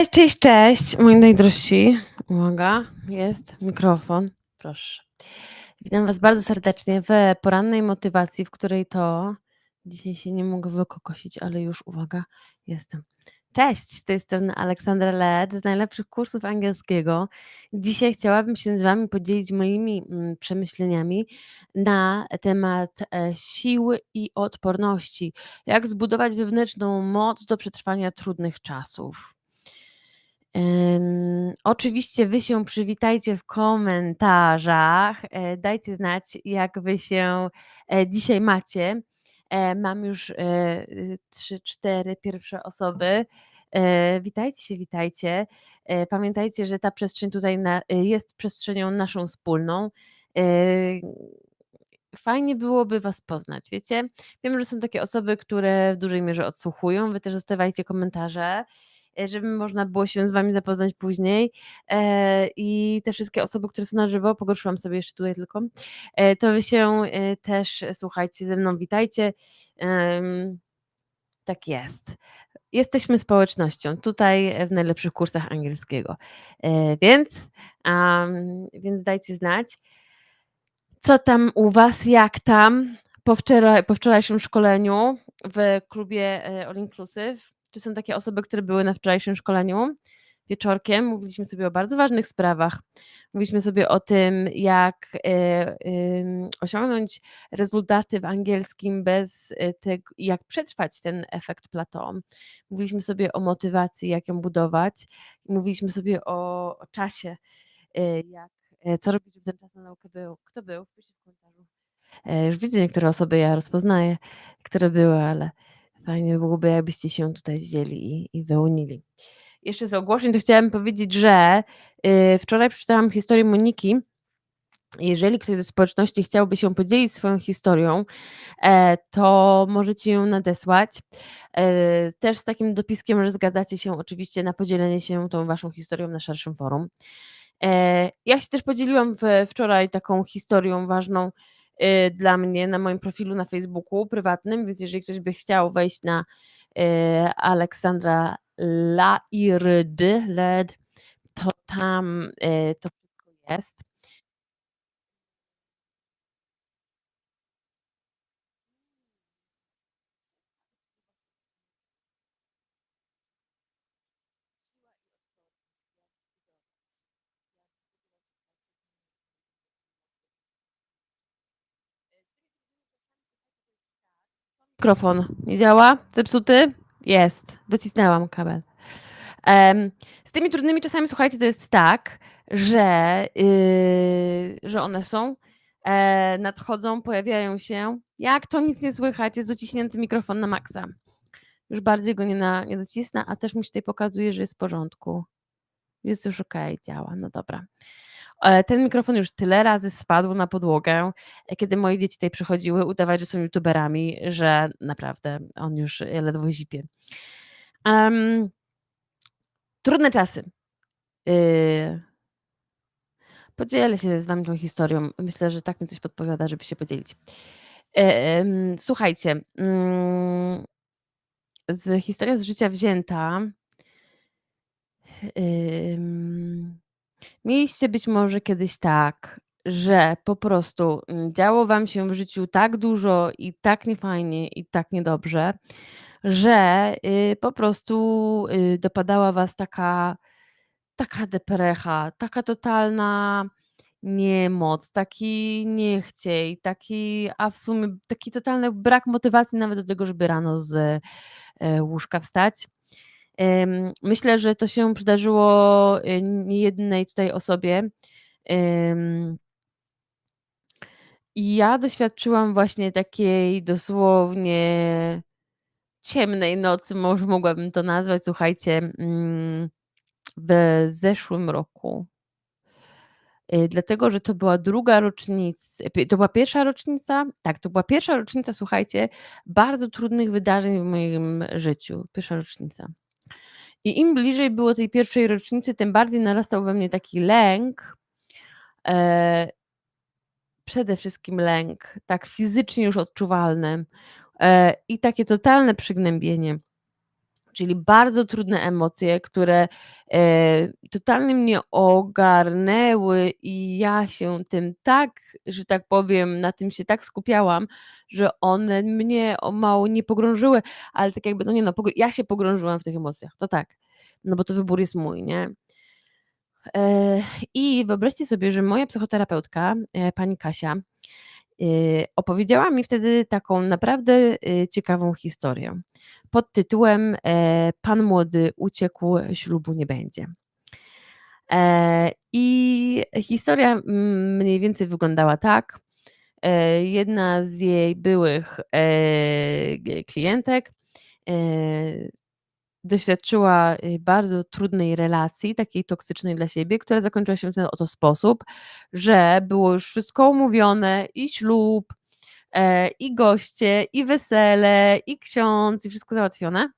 Cześć, cześć, cześć, moi najdrożsi. Uwaga, jest mikrofon, proszę. Witam Was bardzo serdecznie w porannej motywacji, w której to dzisiaj się nie mogę wykokosić, ale już uwaga, jestem. Cześć, z tej strony Aleksandra Led z najlepszych kursów angielskiego. Dzisiaj chciałabym się z Wami podzielić moimi mm, przemyśleniami na temat e, siły i odporności. Jak zbudować wewnętrzną moc do przetrwania trudnych czasów. Oczywiście wy się przywitajcie w komentarzach. E, dajcie znać, jak wy się e, dzisiaj macie. E, mam już e, trzy, cztery pierwsze osoby. Witajcie się, witajcie. Pamiętajcie, że ta przestrzeń tutaj jest przestrzenią naszą wspólną. Fajnie byłoby Was poznać, wiecie? Wiem, że są takie osoby, które w dużej mierze odsłuchują. Wy też zostawiajcie komentarze żeby można było się z Wami zapoznać później. E, I te wszystkie osoby, które są na żywo, pogorszyłam sobie jeszcze tutaj tylko, e, to Wy się e, też słuchajcie ze mną, witajcie. Tak jest. Jesteśmy społecznością tutaj w najlepszych kursach angielskiego. E, Więc, więc dajcie znać. Co tam u Was, jak tam po, wczoraj, po wczorajszym szkoleniu w klubie e, All Inclusive? Czy są takie osoby, które były na wczorajszym szkoleniu? Wieczorkiem mówiliśmy sobie o bardzo ważnych sprawach. Mówiliśmy sobie o tym, jak e, ym, osiągnąć rezultaty w angielskim bez e, tego, jak przetrwać ten efekt plateau. Mówiliśmy sobie o motywacji, jak ją budować. Mówiliśmy sobie o, o czasie, e, jak co robić, żeby ten czas na naukę był? Kto był? Wpiszcie w komentarzu. Już widzę niektóre osoby, ja rozpoznaję, które były, ale fajnie byłoby, jakbyście się tutaj wzięli i, i wyłonili. Jeszcze z ogłoszeń to chciałam powiedzieć, że y, wczoraj przeczytałam historię Moniki. Jeżeli ktoś ze społeczności chciałby się podzielić swoją historią, e, to możecie ją nadesłać. E, Też z takim dopiskiem, że zgadzacie się oczywiście na podzielenie się tą waszą historią na szerszym forum. E, Ja się też podzieliłam wczoraj taką historią ważną dla mnie na moim profilu na Facebooku prywatnym, więc jeżeli ktoś by chciał wejść na e, Aleksandra Lairdy, led, to tam e, to jest. Mikrofon nie działa? Zepsuty? Jest. Docisnęłam kabel. Em, z tymi trudnymi czasami, słuchajcie, to jest tak, że, yy, że one są, e, nadchodzą, pojawiają się. Jak to nic nie słychać, jest dociśnięty mikrofon na maksa. Już bardziej go nie, na, nie docisnę, a też mi się tutaj pokazuje, że jest w porządku. Jest już ok, działa, no dobra. E, Ten mikrofon już tyle razy spadł na podłogę, e, kiedy moje dzieci tutaj przychodziły udawać, że są youtuberami, że naprawdę on już e, ledwo zipie. Em, trudne czasy. Yy, podzielę się z wami tą historią. Myślę, że tak mi coś podpowiada, żeby się podzielić. E, em, słuchajcie, mm, z historia z życia wzięta. Ym, mieliście być może kiedyś tak, że po prostu mm, działo wam się w życiu tak dużo i tak niefajnie i tak niedobrze, że y, po prostu y, dopadała was taka, taka deprecha, taka totalna niemoc, taki niechciej, taki, a w sumie taki totalny brak motywacji nawet do tego, żeby rano z e, łóżka wstać. Myślę, że to się przydarzyło y, niejednej tutaj osobie. I ja doświadczyłam właśnie takiej dosłownie ciemnej nocy, może mogłabym to nazwać, słuchajcie, mm, w zeszłym roku. Y, Dlatego, że to była druga rocznica, to była pierwsza rocznica, tak, to była pierwsza rocznica, słuchajcie, bardzo trudnych wydarzeń w moim życiu. Pierwsza rocznica. I im bliżej było tej pierwszej rocznicy, tym bardziej narastał we mnie taki lęk. E, przede wszystkim lęk, tak fizycznie już odczuwalny e, i takie totalne przygnębienie. Czyli bardzo trudne emocje, które, e, totalnie mnie ogarnęły i ja się tym tak, że tak powiem, na tym się tak skupiałam, że one mnie o mało nie pogrążyły, ale tak jakby, no nie no, ja się pogrążyłam w tych emocjach, to tak, no bo to wybór jest mój, nie? E, I wyobraźcie sobie, że moja psychoterapeutka, e, pani Kasia, opowiedziała mi wtedy taką naprawdę, ciekawą historię pod tytułem, e, „Pan młody uciekł, ślubu nie będzie”. E, I historia, mm, mniej więcej wyglądała tak. E, jedna z jej byłych, klientek, doświadczyła, bardzo trudnej relacji, takiej toksycznej dla siebie, która zakończyła się w ten oto sposób, że było już wszystko umówione, i ślub, i goście, i wesele, i ksiądz, i wszystko załatwione.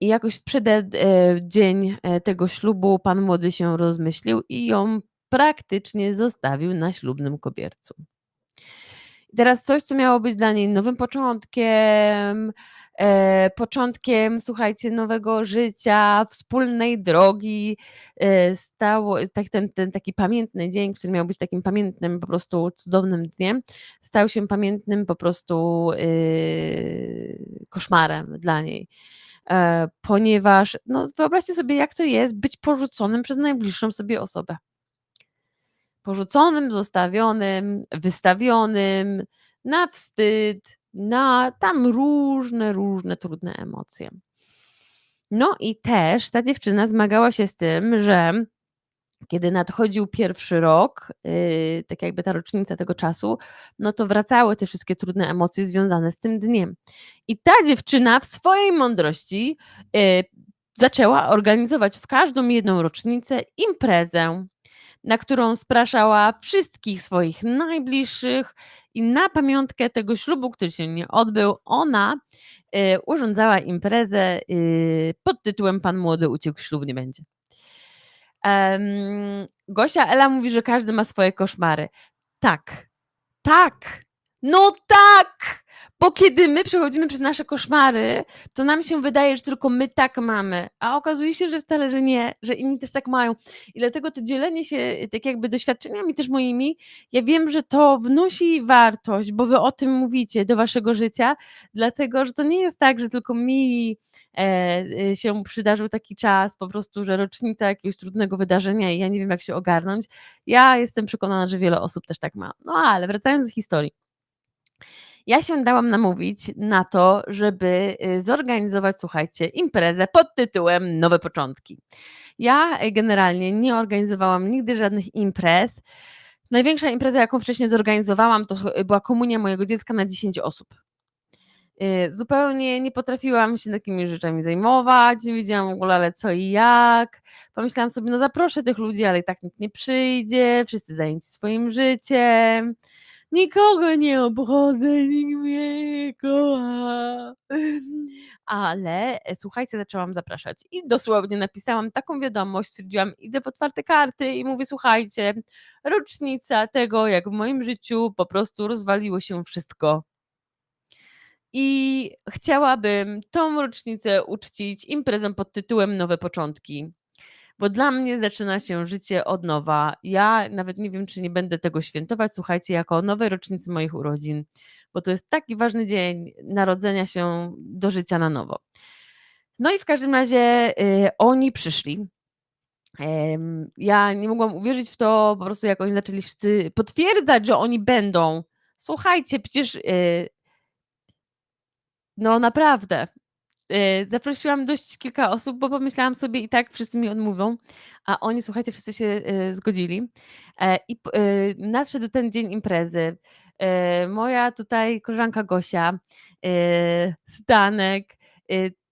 I jakoś w przeded e, dzień, e, tego ślubu pan młody się rozmyślił i ją praktycznie zostawił na ślubnym kobiercu. I teraz coś, co miało być dla niej nowym początkiem, e, początkiem, słuchajcie, nowego życia, wspólnej drogi, e, stało tak ten ten taki pamiętny dzień, który miał być takim pamiętnym, po prostu cudownym dniem, stał się pamiętnym po prostu, yy, koszmarem dla niej. E, ponieważ, no wyobraźcie sobie, jak to jest być porzuconym przez najbliższą sobie osobę. Porzuconym, zostawionym, wystawionym, na wstyd, na tam różne, różne trudne emocje. No i też ta dziewczyna zmagała się z tym, że kiedy nadchodził pierwszy rok, yy, tak jakby ta rocznica tego czasu, no to wracały te wszystkie trudne emocje związane z tym dniem. I ta dziewczyna w swojej mądrości, yy, zaczęła organizować w każdą jedną rocznicę imprezę, na którą spraszała wszystkich swoich najbliższych i na pamiątkę tego ślubu, który się nie odbył, ona, yy, urządzała imprezę, yy, pod tytułem „Pan młody uciekł, ślubu nie będzie”. Gosia Ela mówi, że każdy ma swoje koszmary. Tak, tak, no tak! Bo kiedy my przechodzimy przez nasze koszmary, to nam się wydaje, że tylko my tak mamy, a okazuje się, że wcale, że nie, że inni też tak mają. I dlatego to dzielenie się tak jakby doświadczeniami też moimi, ja wiem, że to wnosi wartość, bo wy o tym mówicie do waszego życia, dlatego że to nie jest tak, że tylko mi, e, y, się przydarzył taki czas, po prostu, że rocznica jakiegoś trudnego wydarzenia i ja nie wiem, jak się ogarnąć. Ja jestem przekonana, że wiele osób też tak ma. No ale wracając do historii. Ja się dałam namówić na to, żeby, y, zorganizować, słuchajcie, imprezę pod tytułem „Nowe początki”. Ja, y, generalnie nie organizowałam nigdy żadnych imprez. Największa impreza, jaką wcześniej zorganizowałam, to ch była komunia mojego dziecka na 10 osób. Y, zupełnie nie potrafiłam się takimi rzeczami zajmować, nie wiedziałam w ogóle, ale co i jak. Pomyślałam sobie: „No zaproszę tych ludzi, ale i tak nikt nie przyjdzie, wszyscy zajęci swoim życiem, nikogo nie obchodzę, nikt mnie nie kocha”. Ale, e, słuchajcie, zaczęłam zapraszać i dosłownie napisałam taką wiadomość, stwierdziłam: „Idę w otwarte karty i mówię: Słuchajcie, rocznica tego, jak w moim życiu po prostu rozwaliło się wszystko” „i chciałabym tą rocznicę uczcić imprezą pod tytułem „Nowe początki”, bo dla mnie zaczyna się życie od nowa. Ja nawet nie wiem, czy nie będę tego świętować, słuchajcie, jako nowej rocznicy moich urodzin, bo to jest taki ważny dzień narodzenia się do życia na nowo”. No i w każdym razie, y, oni przyszli. Ja nie mogłam uwierzyć w to, po prostu jak oni zaczęli wszyscy potwierdzać, że oni będą. Słuchajcie, przecież, y no naprawdę. Y, zaprosiłam dość kilka osób, bo pomyślałam sobie: „I tak wszyscy mi odmówią”, a oni, słuchajcie, wszyscy się, y, zgodzili. E, i y, nadszedł ten dzień imprezy. Y, moja tutaj koleżanka Gosia, Stanek,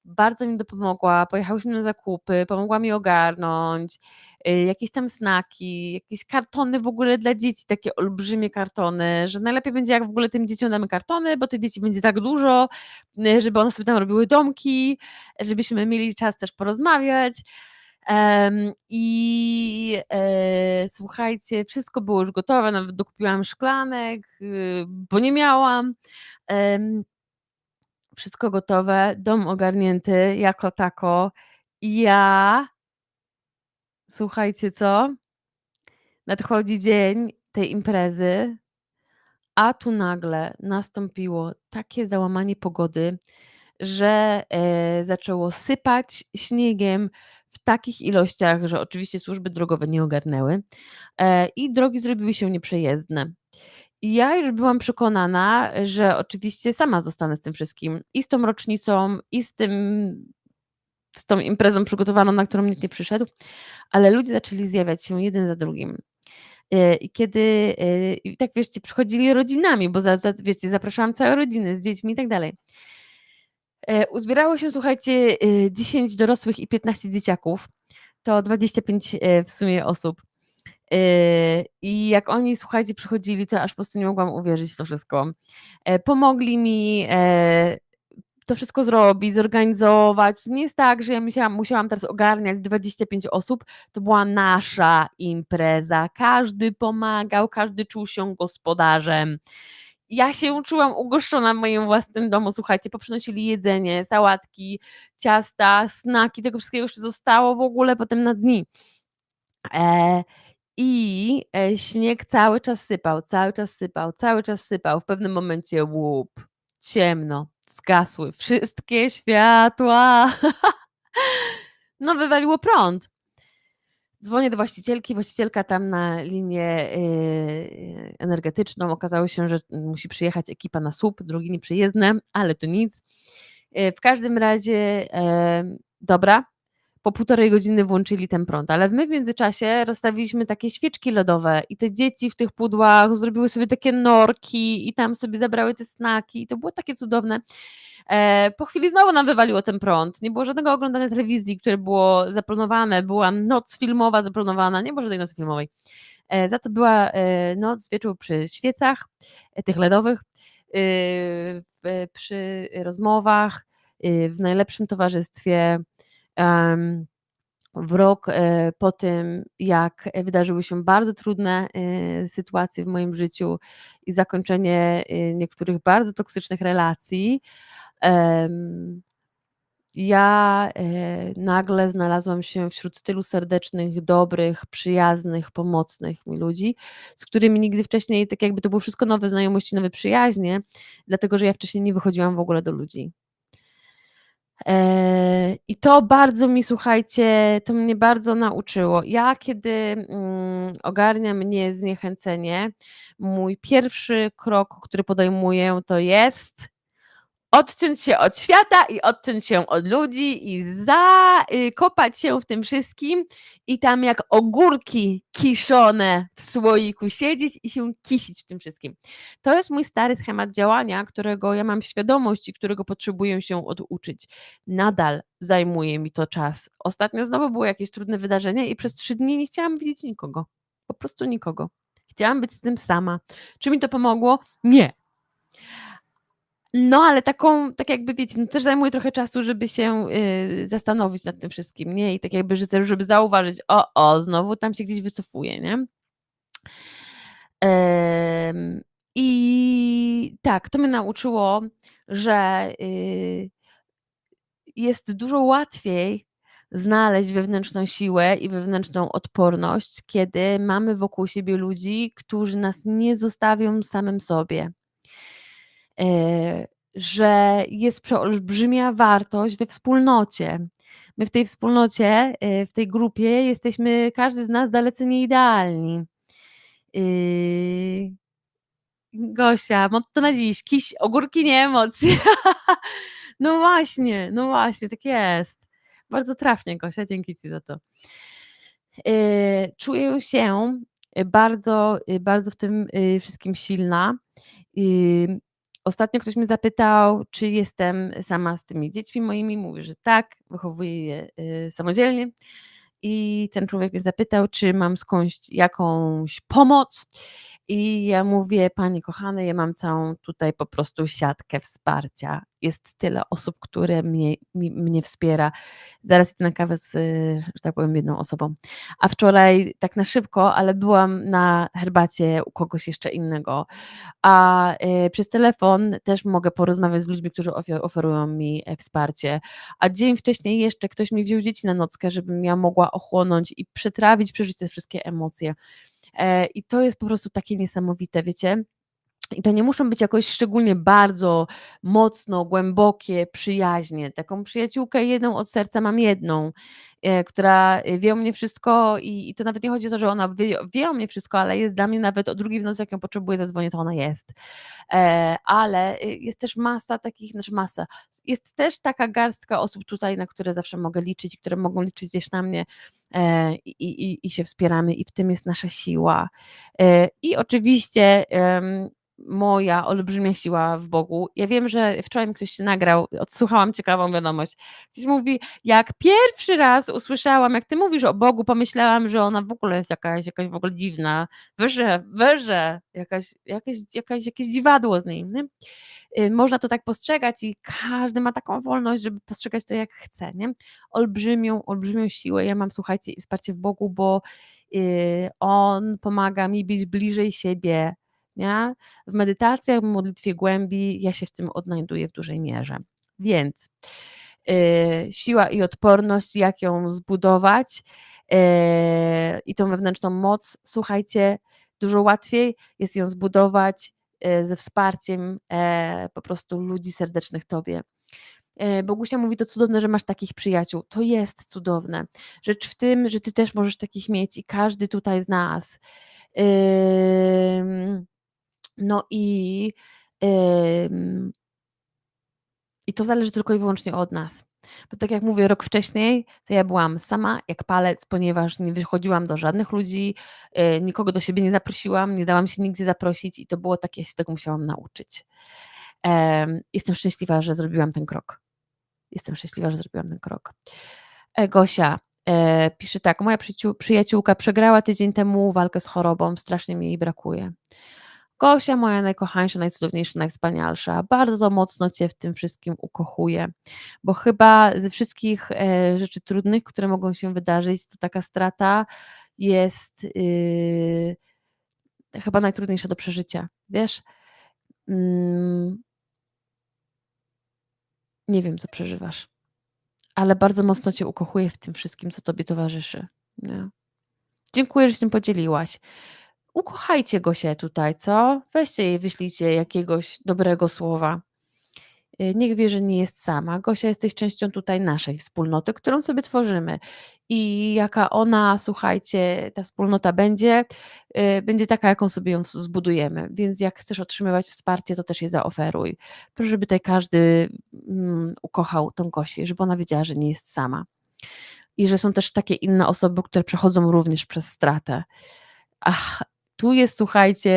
bardzo mi dopomogła, pojechałyśmy na zakupy, pomogła mi ogarnąć, jakieś tam snaki, jakieś kartony w ogóle dla dzieci, takie olbrzymie kartony, że najlepiej będzie, jak w ogóle tym dzieciom damy kartony, bo tych dzieci będzie tak dużo, y, żeby one sobie tam robiły domki, żebyśmy mieli czas też porozmawiać. Em, i, e, słuchajcie, wszystko było już gotowe, nawet dokupiłam szklanek, y, bo nie miałam. Em wszystko gotowe, dom ogarnięty jako tako. I ja słuchajcie co? Nadchodzi dzień tej imprezy, a tu nagle nastąpiło takie załamanie pogody, że, e, zaczęło sypać śniegiem w takich ilościach, że oczywiście służby drogowe nie ogarnęły, e, i drogi zrobiły się nieprzejezdne. I ja już byłam przekonana, że oczywiście sama zostanę z tym wszystkim. I z tą rocznicą, i z tym z tą imprezą przygotowaną, na którą nikt nie przyszedł, ale ludzie zaczęli zjawiać się jeden za drugim. E, I kiedy, e, i tak wiecie, przychodzili rodzinami, bo za za wiecie, zapraszałam całe rodziny z dziećmi i tak dalej. E, uzbierało się, słuchajcie, y, 10 dorosłych i 15 dzieciaków. To 25, e, w sumie osób. I jak oni, słuchajcie, przychodzili, to aż po prostu nie mogłam uwierzyć w to wszystko. Pomogli mi, to wszystko zrobić, zorganizować. Nie jest tak, że ja musiałam musiałam teraz ogarniać 25 osób, to była nasza impreza. Każdy pomagał, każdy czuł się gospodarzem. Ja się czułam ugoszczona w moim własnym domu, słuchajcie, poprzynosili jedzenie, sałatki, ciasta, snaki, tego wszystkiego jeszcze zostało w ogóle potem na dni. E, i, e, śnieg cały czas sypał, cały czas sypał, cały czas sypał. W pewnym momencie łup, ciemno, zgasły wszystkie światła. No, wywaliło prąd. Dzwonię do właścicielki, właścicielka tam na linię, yy, energetyczną. Okazało się, że musi przyjechać ekipa na słup, drogi nieprzejezdne, ale to nic. Yy, w każdym razie, dobra, po półtorej godziny włączyli ten prąd, ale my w międzyczasie rozstawiliśmy takie świeczki lodowe i te dzieci w tych pudłach zrobiły sobie takie norki i tam sobie zabrały te snaki i to było takie cudowne. E, po chwili znowu nam wywaliło ten prąd. Nie było żadnego oglądania telewizji, które było zaplanowane, była noc filmowa zaplanowana, nie było żadnej nocy filmowej. E, za to była e, noc, wieczór przy świecach, tych LEDowych, przy rozmowach, w najlepszym towarzystwie. W rok po tym, jak wydarzyły się bardzo trudne sytuacje w moim życiu i zakończenie niektórych bardzo toksycznych relacji, ja, nagle znalazłam się wśród tylu serdecznych, dobrych, przyjaznych, pomocnych mi ludzi, z którymi nigdy wcześniej tak jakby to było wszystko nowe znajomości, nowe przyjaźnie, dlatego że ja wcześniej nie wychodziłam w ogóle do ludzi. I to bardzo mi, słuchajcie, to mnie bardzo nauczyło. Ja, kiedy mm, ogarnia mnie zniechęcenie, mój pierwszy krok, który podejmuję, to jest odciąć się od świata i odciąć się od ludzi i zakopać się w tym wszystkim i tam jak ogórki kiszone w słoiku siedzieć i się kisić w tym wszystkim. To jest mój stary schemat działania, którego ja mam świadomość i którego potrzebuję się oduczyć. Nadal zajmuje mi to czas. Ostatnio znowu było jakieś trudne wydarzenie i przez trzy dni nie chciałam widzieć nikogo. Po prostu nikogo. Chciałam być z tym sama. Czy mi to pomogło? Nie. No, ale taką, tak jakby wiecie, no też zajmuje trochę czasu, żeby się y, zastanowić nad tym wszystkim, nie? I tak jakby, że żeby zauważyć, o, o, znowu tam się gdzieś wycofuje, nie? Ym, I tak, to mnie nauczyło, że y, jest dużo łatwiej znaleźć wewnętrzną siłę i wewnętrzną odporność, kiedy mamy wokół siebie ludzi, którzy nas nie zostawią samym sobie. E, że jest przeolbrzymia wartość we wspólnocie. My w tej wspólnocie, e, w tej grupie jesteśmy, każdy z nas dalece nieidealni. Yy... Gosia, motto na dziś, kiś, ogórki nie emocje. no właśnie, no właśnie, tak jest. Bardzo trafnie, Gosia, dzięki Ci za to. Czuję się bardzo, bardzo w tym wszystkim silna. Ostatnio ktoś mnie zapytał, czy jestem sama z tymi dziećmi moimi. Mówię, że tak, wychowuję je y, samodzielnie. I ten człowiek mnie zapytał, czy mam skądś jakąś pomoc. I ja mówię: „Panie kochany, ja mam całą tutaj po prostu siatkę wsparcia. Jest tyle osób, które mnie mi mnie wspiera. Zaraz idę na kawę z, że tak powiem, jedną osobą. A wczoraj tak na szybko, ale byłam na herbacie u kogoś jeszcze innego, a, y, przez telefon też mogę porozmawiać z ludźmi, którzy oferują mi, e, wsparcie. A dzień wcześniej jeszcze ktoś mi wziął dzieci na nockę, żebym ja mogła ochłonąć i przetrawić, przeżyć te wszystkie emocje. E, I to jest po prostu takie niesamowite, wiecie? I to nie muszą być jakoś szczególnie bardzo mocno głębokie przyjaźnie. Taką przyjaciółkę jedną od serca mam jedną, e, która wie o mnie wszystko i i to nawet nie chodzi o to, że ona wie wie o mnie wszystko, ale jest dla mnie nawet o drugiej w nocy, jak ją potrzebuję, zadzwonię, to ona jest. E, ale, jest też masa takich znaczy masa, jest też taka garstka osób tutaj, na które zawsze mogę liczyć które mogą liczyć gdzieś na mnie, e, i i i się wspieramy i w tym jest nasza siła. E, I oczywiście, moja olbrzymia siła w Bogu. Ja wiem, że wczoraj mi ktoś nagrał, odsłuchałam ciekawą wiadomość. Ktoś mówi: „Jak pierwszy raz usłyszałam, jak ty mówisz o Bogu, pomyślałam, że ona w ogóle jest jakaś jakaś w ogóle dziwna, wyrze wyrze, jakaś jakaś jakaś jakieś dziwadło z niej”, nie? Y, można to tak postrzegać i każdy ma taką wolność, żeby postrzegać to jak chce, nie? Olbrzymią, olbrzymią siłę ja mam, słuchajcie, wsparcie w Bogu, bo, y, On pomaga mi być bliżej siebie, W medytacjach, w modlitwie głębi ja się w tym odnajduję w dużej mierze. Więc, y, siła i odporność, jak ją zbudować, yy, i tą wewnętrzną moc, słuchajcie, dużo łatwiej jest ją zbudować, y, ze wsparciem, po prostu ludzi serdecznych Tobie. Bogusia mówi: „To cudowne, że masz takich przyjaciół”. To jest cudowne. Rzecz w tym, że Ty też możesz takich mieć i każdy tutaj z nas. Ym, no i, i to zależy tylko i wyłącznie od nas. Bo tak jak mówię, rok wcześniej to ja byłam sama jak palec, ponieważ nie wychodziłam do żadnych ludzi, y, nikogo do siebie nie zaprosiłam, nie dałam się nigdzie zaprosić i to było takie, ja się tego musiałam nauczyć. Em, jestem szczęśliwa, że zrobiłam ten krok. Jestem szczęśliwa, że zrobiłam ten krok. E, Gosia, e, pisze tak: „Moja przyjaciółka przegrała tydzień temu walkę z chorobą, strasznie mi jej brakuje. Gosia, moja najkochańsza, najcudowniejsza, najwspanialsza, bardzo mocno Cię w tym wszystkim ukochuję, bo chyba ze wszystkich, e, rzeczy trudnych, które mogą się wydarzyć, to taka strata jest, yy, chyba najtrudniejsza do przeżycia, wiesz? Mm nie wiem, co przeżywasz, ale bardzo mocno Cię ukochuję w tym wszystkim, co Tobie towarzyszy, nie? Dziękuję, że się tym podzieliłaś. Ukochajcie Gosię tutaj, co? Weźcie jej, wyślijcie jakiegoś dobrego słowa. Y, niech wie, że nie jest sama. Gosia, jesteś częścią tutaj naszej wspólnoty, którą sobie tworzymy i jaka ona, słuchajcie, ta wspólnota będzie, y, będzie taka, jaką sobie ją zbudujemy, więc jak chcesz otrzymywać wsparcie, to też je zaoferuj. Proszę, żeby tutaj każdy, mm, ukochał tą Gosię, żeby ona wiedziała, że nie jest sama i że są też takie inne osoby, które przechodzą również przez stratę. Ach, tu jest, słuchajcie,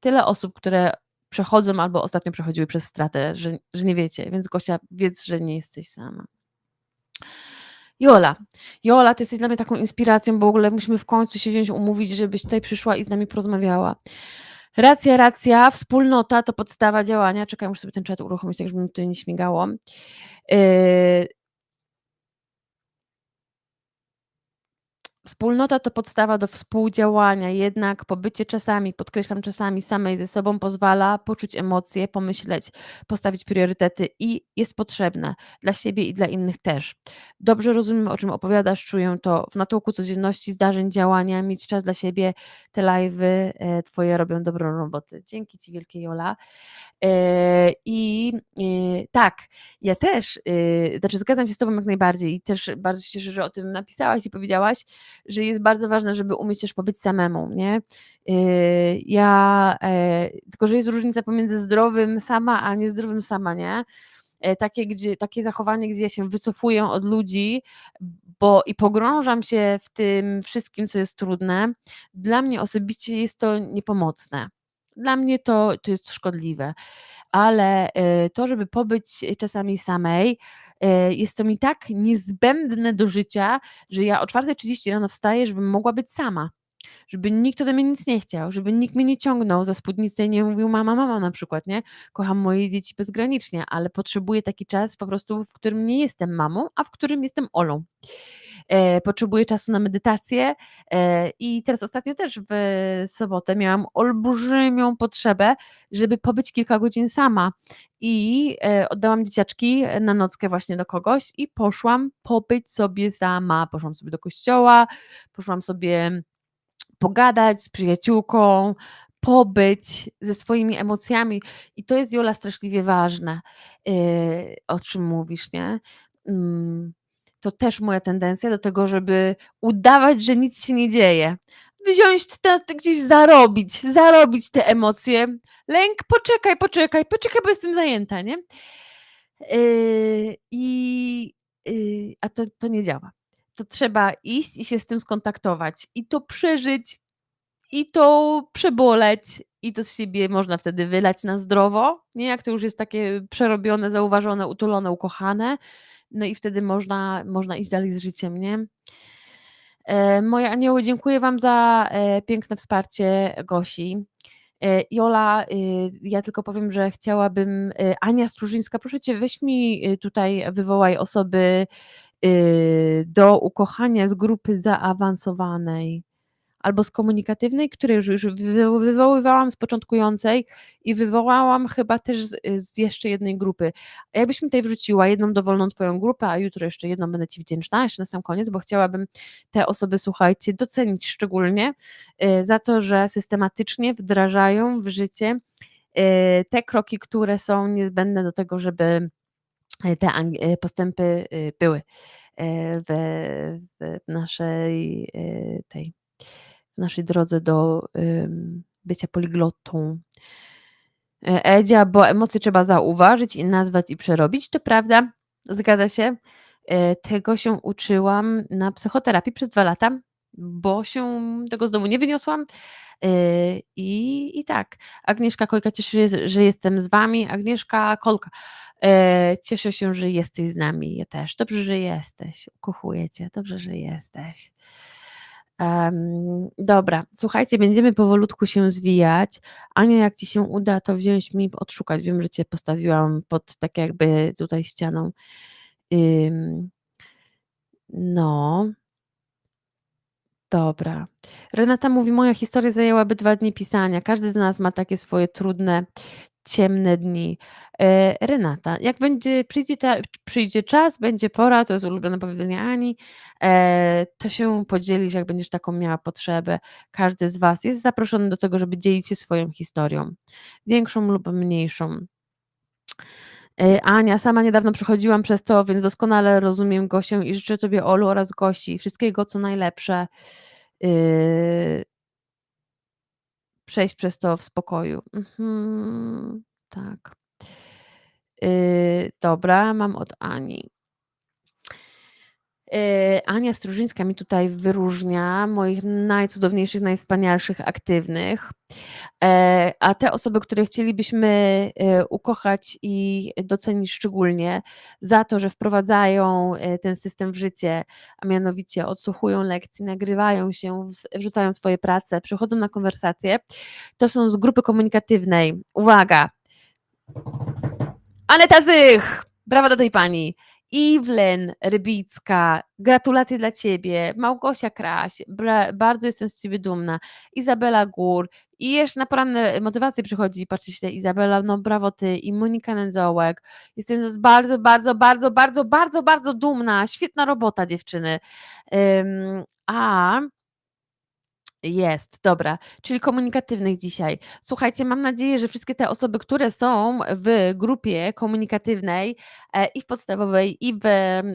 tyle osób, które przechodzą albo ostatnio przechodziły przez stratę, że że nie wiecie, więc Gosia, wiedz, że nie jesteś sama. Jola, Jola, ty jesteś dla mnie taką inspiracją, bo w ogóle musimy w końcu się wziąć, umówić, żebyś tutaj przyszła i z nami porozmawiała. Racja, racja, wspólnota to podstawa działania. Czekaj, muszę sobie ten czat uruchomić, tak żeby mi tutaj nie śmigało. Yy Wspólnota to podstawa do współdziałania, jednak pobycie czasami, podkreślam czasami, samej ze sobą pozwala poczuć emocje, pomyśleć, postawić priorytety i jest potrzebne dla siebie i dla innych też. Dobrze rozumiem, o czym opowiadasz, czuję to w natłoku codzienności, zdarzeń, działania, mieć czas dla siebie, te live'y e, Twoje robią dobrą robotę. Dzięki Ci wielkie Jola. E, I e, tak, ja też, znaczy zgadzam się z Tobą jak najbardziej i też bardzo się cieszę, że o tym napisałaś i powiedziałaś, że jest bardzo ważne, żeby umieć też pobyć samemu, nie? Yy, ja, e, tylko że jest różnica pomiędzy zdrowym sama, a niezdrowym sama, nie? E, takie, gdzie, takie zachowanie, gdzie ja się wycofuję od ludzi, bo i pogrążam się w tym wszystkim, co jest trudne, dla mnie osobiście jest to niepomocne. Dla mnie to, to jest szkodliwe, ale e, to, żeby pobyć czasami samej, jest to mi tak niezbędne do życia, że ja o 4.30 rano wstaję, żebym mogła być sama. Żeby nikt ode mnie nic nie chciał, żeby nikt mnie nie ciągnął za spódnicę i nie mówił: „Mama, mama” na przykład, nie? Kocham moje dzieci bezgranicznie, ale potrzebuję taki czas po prostu, w którym nie jestem mamą, a w którym jestem Olą. E, potrzebuję czasu na medytację, e, i teraz ostatnio też w sobotę miałam olbrzymią potrzebę, żeby pobyć kilka godzin sama i, e, oddałam dzieciaczki na nockę właśnie do kogoś i poszłam pobyć sobie sama. Poszłam sobie do kościoła, poszłam sobie pogadać z przyjaciółką, pobyć ze swoimi emocjami i to jest, Jola, straszliwie ważne, yy, o czym mówisz, nie? Mm, to też moja tendencja do tego, żeby udawać, że nic się nie dzieje. Wziąć te gdzieś zarobić, zarobić te emocje. Lęk, poczekaj, poczekaj, poczekaj, bo jestem zajęta, nie? Yy, i, yy, a to to nie działa. To trzeba iść i się z tym skontaktować i to przeżyć, i to przeboleć, i to z siebie można wtedy wylać na zdrowo, nie? Jak to już jest takie przerobione, zauważone, utulone, ukochane, no i wtedy można można iść dalej z życiem, nie? E, moje anioły, dziękuję wam za, e, piękne wsparcie Gosi. E, Jola, ja tylko powiem, że chciałabym Ania Strużyńska, proszę cię, weź mi tutaj wywołaj osoby, do ukochania z grupy zaawansowanej albo z komunikatywnej, które już już wywo wywoływałam z początkującej i wywołałam chyba też z z jeszcze jednej grupy. A jakbyś mi tutaj wrzuciła jedną dowolną twoją grupę, a jutro jeszcze jedną, będę ci wdzięczna, jeszcze na sam koniec, bo chciałabym te osoby, słuchajcie, docenić szczególnie, za to, że systematycznie wdrażają w życie, te kroki, które są niezbędne do tego, żeby te postępy były w w naszej tej w naszej drodze do bycia poliglotą. E, Edzia, bo emocje trzeba zauważyć i nazwać i przerobić. To prawda, zgadza się. E, tego się uczyłam na psychoterapii przez 2 lata, bo się tego z domu nie wyniosłam. E, I i tak. Agnieszka Kojka cieszy się, że jestem z wami. Agnieszka Kolka, cieszę się, że jesteś z nami. Ja też. Dobrze, że jesteś. Ukochuję cię. Dobrze, że jesteś. Um, dobra, słuchajcie, będziemy powolutku się zwijać. Ania, jak ci się uda, to wziąć mi, odszukać. Wiem, że cię postawiłam pod tak jakby tutaj ścianą. Ym, no. Dobra. Renata mówi: Moja historia zajęłaby dwa dni pisania. Każdy z nas ma takie swoje trudne, ciemne dni. E, Renata, jak będzie przyjdzie ta przyjdzie czas, będzie pora, to jest ulubione powiedzenie Ani, e, to się podzielisz, jak będziesz taką miała potrzebę. Każdy z was jest zaproszony do tego, żeby dzielić się swoją historią, większą lub mniejszą. E, Ania, sama niedawno przechodziłam przez to, więc doskonale rozumiem Gosię i życzę tobie, Olu, oraz Gosi wszystkiego, co najlepsze. Yy przejść przez to w spokoju. Mhm, tak. Yy, dobra, mam od Ani. Yy, Ania Strużyńska mi tutaj wyróżnia moich najcudowniejszych, najwspanialszych aktywnych. E, a te osoby, które chcielibyśmy e, ukochać i docenić szczególnie za to, że wprowadzają e, ten system w życie, a mianowicie odsłuchują lekcji, nagrywają się, wrzucają swoje prace, przychodzą na konwersacje, to są z grupy komunikatywnej. Uwaga! Aneta Zych! Brawa do tej pani. Iwlen Rybicka, gratulacje dla Ciebie, Małgosia Kraś, bardzo jestem z Ciebie dumna, Izabela Gór i jeszcze na poranne motywacje przychodzi i patrzcie, Izabela, no brawo Ty i Monika Nędzołek, jestem bardzo, bardzo, bardzo, bardzo, bardzo, bardzo dumna, świetna robota dziewczyny, a jest, dobra, czyli komunikatywnych dzisiaj. Słuchajcie, mam nadzieję, że wszystkie te osoby, które są w grupie komunikatywnej e, i w podstawowej, i w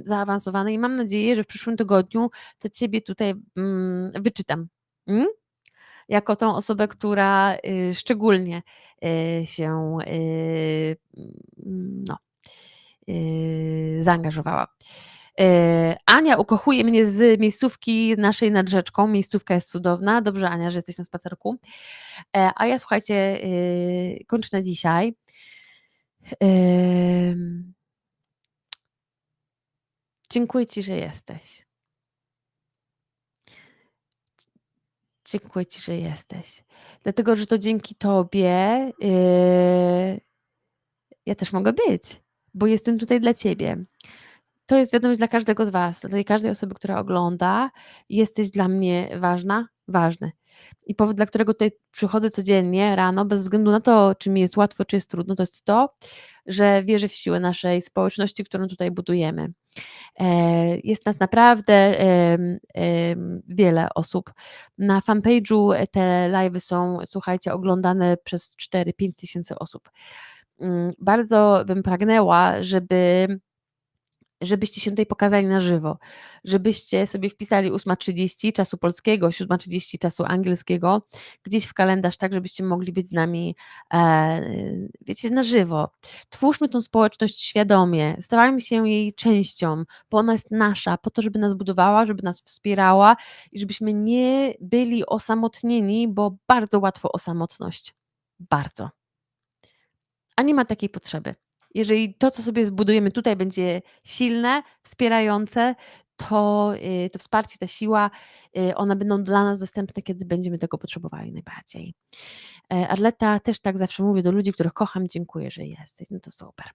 zaawansowanej, mam nadzieję, że w przyszłym tygodniu to Ciebie tutaj mm, wyczytam. Mm? Jako tą osobę, która y, szczególnie y, się y, mm, no, y, zaangażowała. E, Ania ukochuje mnie z miejscówki naszej nad rzeczką. Miejscówka jest cudowna. Dobrze, Ania, że jesteś na spacerku. E, a ja słuchajcie, e, kończę na dzisiaj. Dziękuję Ci, że jesteś. Dziękuję Ci, że jesteś. Dlatego, że to dzięki Tobie, yy, ja też mogę być, bo jestem tutaj dla Ciebie. To jest wiadomość dla każdego z Was, dla każdej osoby, która ogląda. Jesteś dla mnie ważna, ważny. I powód, dla którego tutaj przychodzę codziennie rano, bez względu na to, czy mi jest łatwo, czy jest trudno, to jest to, że wierzę w siłę naszej społeczności, którą tutaj budujemy. E, jest nas naprawdę wiele osób. Na fanpage'u te live'y są, słuchajcie, oglądane przez 4-5 tysięcy osób. Mm, Bardzo bym pragnęła, żeby żebyście się tutaj pokazali na żywo, żebyście sobie wpisali 8.30 czasu polskiego, 7.30 czasu angielskiego, gdzieś w kalendarz, tak żebyście mogli być z nami, e, wiecie, na żywo. Twórzmy tą społeczność świadomie, stawajmy się jej częścią, bo ona jest nasza, po to, żeby nas budowała, żeby nas wspierała i żebyśmy nie byli osamotnieni, bo bardzo łatwo o samotność. Bardzo. A nie ma takiej potrzeby. Jeżeli to, co sobie zbudujemy tutaj, będzie silne, wspierające, to, y, to wsparcie, ta siła, y, one będą dla nas dostępne, kiedy będziemy tego potrzebowali najbardziej. E, Arleta też tak zawsze mówię do ludzi, których kocham, dziękuję, że jesteś. No to super.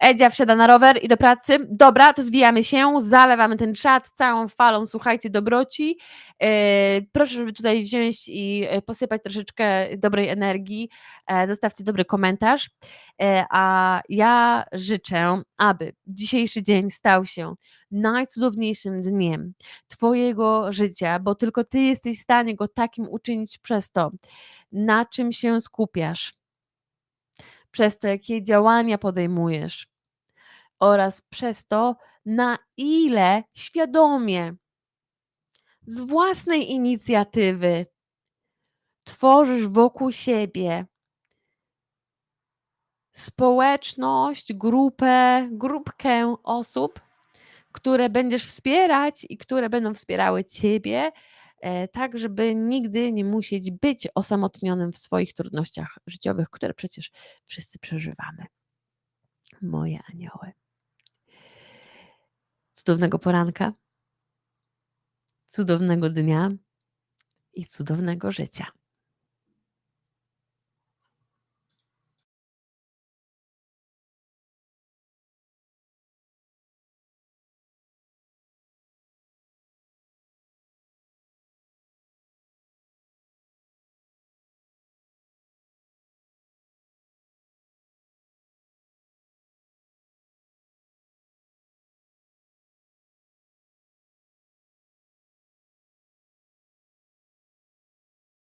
Edzia wsiada na rower i do pracy. Dobra, to zwijamy się, zalewamy ten czat całą falą, słuchajcie, dobroci. E, Proszę, żeby tutaj wziąć i e, posypać troszeczkę dobrej energii. Zostawcie dobry komentarz. A ja życzę, aby dzisiejszy dzień stał się najcudowniejszym dniem Twojego życia, bo tylko Ty jesteś w stanie go takim uczynić przez to, na czym się skupiasz, przez to, jakie działania podejmujesz oraz przez to, na ile świadomie, z własnej inicjatywy tworzysz wokół siebie społeczność, grupę, grupkę osób, które będziesz wspierać i które będą wspierały Ciebie, e, tak żeby nigdy nie musieć być osamotnionym w swoich trudnościach życiowych, które przecież wszyscy przeżywamy. Moje anioły. Cudownego poranka, cudownego dnia i cudownego życia.